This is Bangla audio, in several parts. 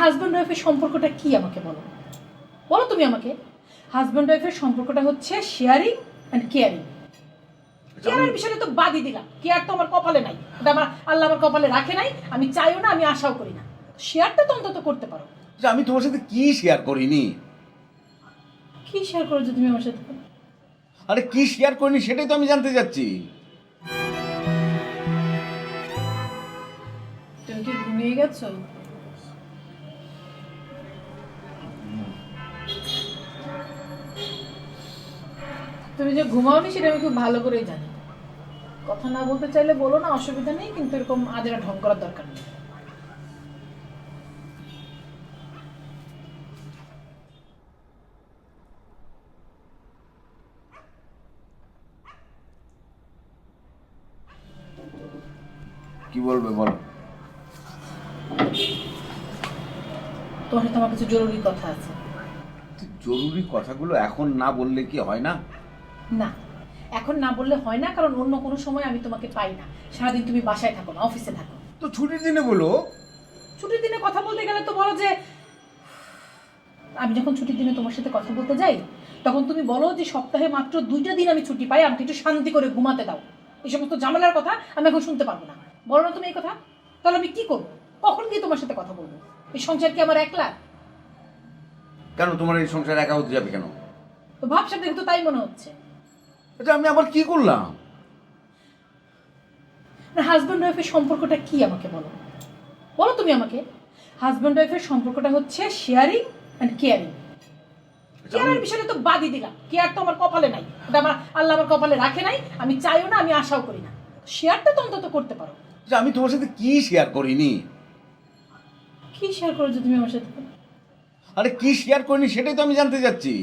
হাজব্যান্ড ওয়াইফের সম্পর্কটা কি আমাকে বলো? বলো তুমি আমাকে। হাজব্যান্ড ওয়াইফের সম্পর্কটা হচ্ছে শেয়ারিং অ্যান্ড কেয়ারিং কেয়ারের বিষয়টা তো বাদই দিলাম। কেয়ার তো আমার কপালে নাই। এটা আমার আল্লাহ আমার কপালে রাখে নাই। আমি চাইও না আমি আশাও করি না। শেয়ারটা তো অন্তত করতে পারো। যে আমি তোমার সাথে কি শেয়ার করিনি? কি শেয়ার করেছ তুমি আমার সাথে? আরে কি শেয়ার করিনি সেটাই তো আমি জানতে চাচ্ছি। তুমি কি ঘুমিয়ে গেছো? তুমি যে ঘুমাওনি সেটা আমি খুব ভালো করেই জানি। কথা না বলতে চাইলে বলো না অসুবিধা নেই কিন্তু এরকম আজেরা ঢং করার দরকার নেই। কি বলবে বলো? তোমার সাথে আমার কিছু জরুরি কথা আছে। জরুরি কথাগুলো এখন না বললে কি হয় না? না। এখন না বললে হয় না কারণ অন্য কোনো সময় আমি তোমাকে পাই না। সারাদিন তুমি বাসায় থাকো না অফিসে থাকো। তো ছুটির দিনে বলো। ছুটির দিনে কথা বলতে গেলে তো বলো যে আমি যখন ছুটির দিনে তোমার সাথে কথা বলতে যাই তখন তুমি বলো যে সপ্তাহে মাত্র দুইটা দিন আমি ছুটি পাই আমাকে একটু শান্তি করে ঘুমাতে দাও। এই সমস্ত ঝামেলার কথা আমি এখন শুনতে পারব না। বলো না তুমি এই কথা। তাহলে আমি কি করব? কখন গিয়ে তোমার সাথে কথা বলব? এই সংসার কি আমার একলা? কেন তোমার এই সংসার একা হতে যাবে কেন? তো ভাবসা দেখে তো তাই মনে হচ্ছে। এটা আমি আবার কি করলাম? হাজব্যান্ড ওয়াইফের সম্পর্কটা কি আমাকে বলো? বলো তুমি আমাকে। হাজব্যান্ড ওয়াইফের সম্পর্কটা হচ্ছে শেয়ারিং অ্যান্ড কেয়ারিং কেয়ারের বিষয়টা তো বাদই দিলাম। কেয়ার তো আমার কপালে নাই। এটা আমার আল্লাহ আমার কপালে রাখে নাই। আমি চাইও না আমি আশাও করি না। শেয়ারটা তো অন্তত করতে পারো। যে আমি তোমার সাথে কি শেয়ার করিনি? কি শেয়ার করেছ তুমি আমার সাথে? আরে কি শেয়ার করিনি সেটাই তো আমি জানতে চাচ্ছি।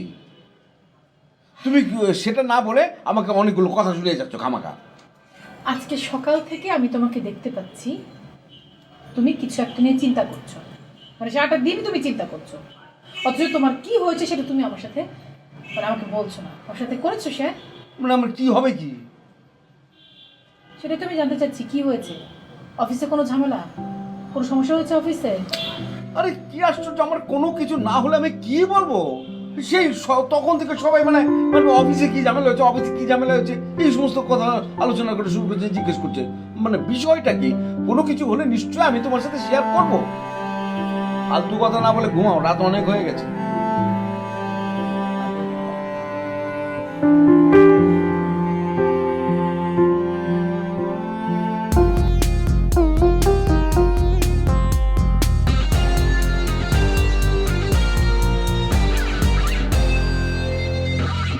তুমি সেটা না বলে আমাকে অনেকগুলো কথা শুনিয়ে যাচ্ছ খামাকা আজকে সকাল থেকে আমি তোমাকে দেখতে পাচ্ছি তুমি কিছু একটা নিয়ে চিন্তা করছ। মানে সারাটা দিন তুমি চিন্তা করছ। অথচ তোমার কি হয়েছে সেটা তুমি আমার সাথে মানে আমাকে বলছো না। আমার সাথে করেছ শেয়ার মানে আমার কি হবে কি? সেটাই তো আমি জানতে চাচ্ছি কি হয়েছে? অফিসে কোনো ঝামেলা? কোনো সমস্যা হয়েছে অফিসে? আরে কি আশ্চর্য আমার কোনো কিছু না হলে আমি কি বলব? সেই তখন থেকে সবাই মানে মানে অফিসে কি ঝামেলা হয়েছে অফিসে কি ঝামেলা হয়েছে, এই সমস্ত কথা আলোচনা করে শুরু করছে, জিজ্ঞেস করছে। মানে বিষয়টা কি? কোনো কিছু হলে নিশ্চয়ই আমি তোমার সাথে শেয়ার করব? আর ফালতু কথা না বলে ঘুমাও, রাত অনেক হয়ে গেছে।